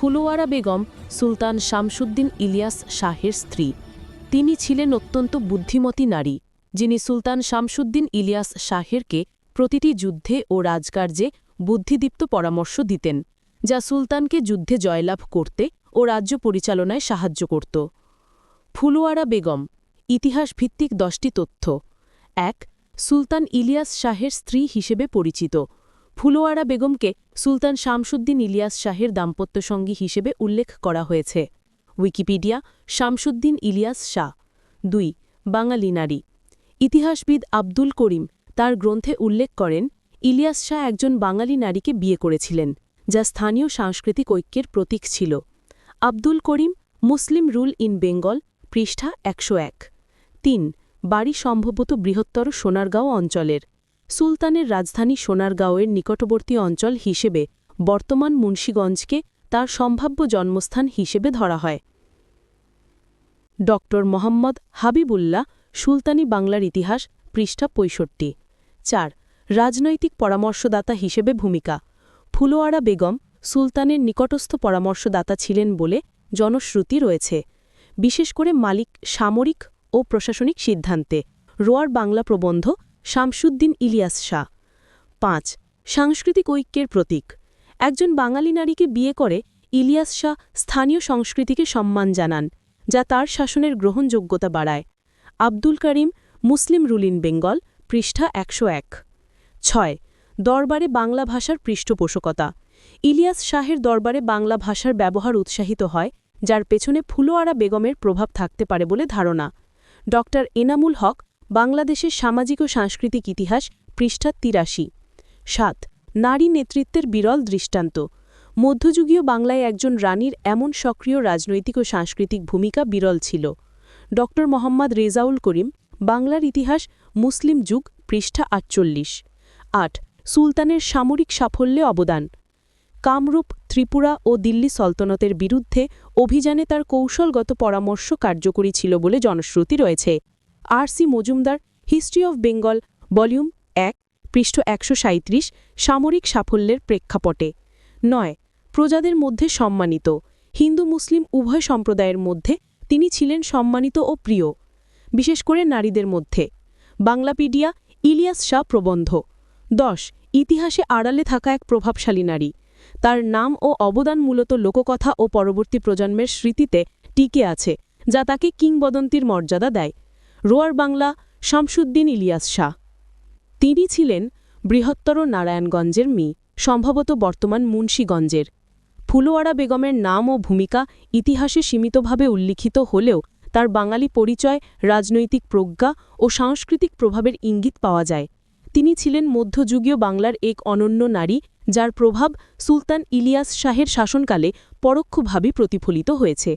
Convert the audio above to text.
ফুলোয়ারা বেগম সুলতান শামসুদ্দিন ইলিয়াস শাহের স্ত্রী। তিনি ছিলেন অত্যন্ত বুদ্ধিমতী নারী, যিনি সুলতান শামসুদ্দিন ইলিয়াস শাহেরকে প্রতিটি যুদ্ধে ও রাজকার্যে বুদ্ধিদীপ্ত পরামর্শ দিতেন, যা সুলতানকে যুদ্ধে জয়লাভ করতে ও রাজ্য পরিচালনায় সাহায্য করত। ফুলোয়ারা বেগম, ইতিহাসভিত্তিক দশটি তথ্য। এক, সুলতান ইলিয়াস শাহের স্ত্রী হিসেবে পরিচিত। ফুলোয়ারা বেগমকে সুলতান শামসুদ্দিন ইলিয়াস শাহের দাম্পত্যসঙ্গী হিসেবে উল্লেখ করা হয়েছে। উইকিপিডিয়া, শামসুদ্দিন ইলিয়াস শাহ। দুই, বাঙালি নারী। ইতিহাসবিদ আব্দুল করিম তার গ্রন্থে উল্লেখ করেন, ইলিয়াস শাহ একজন বাঙালি নারীকে বিয়ে করেছিলেন, যা স্থানীয় সাংস্কৃতিক ঐক্যের প্রতীক ছিল। Abdul Karim Muslim rule in Bengal, পৃষ্ঠা একশো এক। তিন, বাড়ি সম্ভবত বৃহত্তর সোনারগাঁও অঞ্চলের। সুলতানের রাজধানী সোনারগাঁওয়ের নিকটবর্তী অঞ্চল হিসেবে বর্তমান মুন্সীগঞ্জকে তার সম্ভাব্য জন্মস্থান হিসেবে ধরা হয়। ড মোহাম্মদ হাবিবুল্লাহ সুলতানি বাংলার ইতিহাস, পৃষ্ঠা পঁয়ষট্টি। চার, রাজনৈতিক পরামর্শদাতা হিসেবে ভূমিকা। ফুলোয়ারা বেগম সুলতানের নিকটস্থ পরামর্শদাতা ছিলেন বলে জনশ্রুতি রয়েছে। বিশেষ করে মালিক সামরিক ও প্রশাসনিক সিদ্ধান্তে। রোয়ার বাংলা প্রবন্ধ শামসুদ্দিন ইলিয়াস শাহ। পাঁচ, সাংস্কৃতিক ঐক্যের প্রতীক। একজন বাঙালি নারীকে বিয়ে করে ইলিয়াস শাহ স্থানীয় সংস্কৃতিকে সম্মান জানান, যা তার শাসনের গ্রহণযোগ্যতা বাড়ায়। Abdul Karim, Muslim rule in Bengal, পৃষ্ঠা একশো এক। ছয়, দরবারে বাংলা ভাষার পৃষ্ঠপোষকতা। ইলিয়াস শাহের দরবারে বাংলা ভাষার ব্যবহার উৎসাহিত হয়, যার পেছনে ফুলোয়ারা বেগমের প্রভাব থাকতে পারে বলে ধারণা। ড এনামুল হক বাংলাদেশের সামাজিক ও সাংস্কৃতিক ইতিহাস, পৃষ্ঠা তিরাশি। সাত, নারী নেতৃত্বের বিরল দৃষ্টান্ত। মধ্যযুগীয় বাংলায় একজন রানীর এমন সক্রিয় রাজনৈতিক ও সাংস্কৃতিক ভূমিকা বিরল ছিল। ড. মোহাম্মদ রেজাউল করিম, বাংলার ইতিহাস, মুসলিম যুগ, পৃষ্ঠা আটচল্লিশ। আট, সুলতানের সামরিক সাফল্যে অবদান। কামরূপ, ত্রিপুরা ও দিল্লি সলতনতের বিরুদ্ধে অভিযানে তার কৌশলগত পরামর্শ কার্যকরী ছিল বলে জনশ্রুতি রয়েছে। R C Majumdar, history of Bengal, volume এক, পৃষ্ঠ একশো সাঁইত্রিশ, সামরিক সাফল্যের প্রেক্ষাপটে। নয়, প্রজাদের মধ্যে সম্মানিত। হিন্দু মুসলিম উভয় সম্প্রদায়ের মধ্যে তিনি ছিলেন সম্মানিত ও প্রিয়, বিশেষ করে নারীদের মধ্যে। বাংলাপিডিয়া ইলিয়াস শাহ প্রবন্ধ। দশ, ইতিহাসে আড়ালে থাকা এক প্রভাবশালী নারী। তার নাম ও অবদান মূলত লোককথা ও পরবর্তী প্রজন্মের স্মৃতিতে টিকে আছে, যা তাকে কিংবদন্তির মর্যাদা দেয়। রোয়ার বাংলা, শামসুদ্দিন ইলিয়াস শাহ। তিনি ছিলেন বৃহত্তর নারায়ণগঞ্জের মি সম্ভবত বর্তমান মুন্সীগঞ্জের। ফুলোয়ারা বেগমের নাম ও ভূমিকা ইতিহাসে সীমিতভাবে উল্লিখিত হলেও তার বাঙালি পরিচয়, রাজনৈতিক প্রজ্ঞা ও সাংস্কৃতিক প্রভাবের ইঙ্গিত পাওয়া যায়। তিনি ছিলেন মধ্যযুগীয় বাংলার এক অনন্য নারী, যার প্রভাব সুলতান ইলিয়াস শাহের শাসনকালে পরোক্ষভাবে প্রতিফলিত হয়েছে।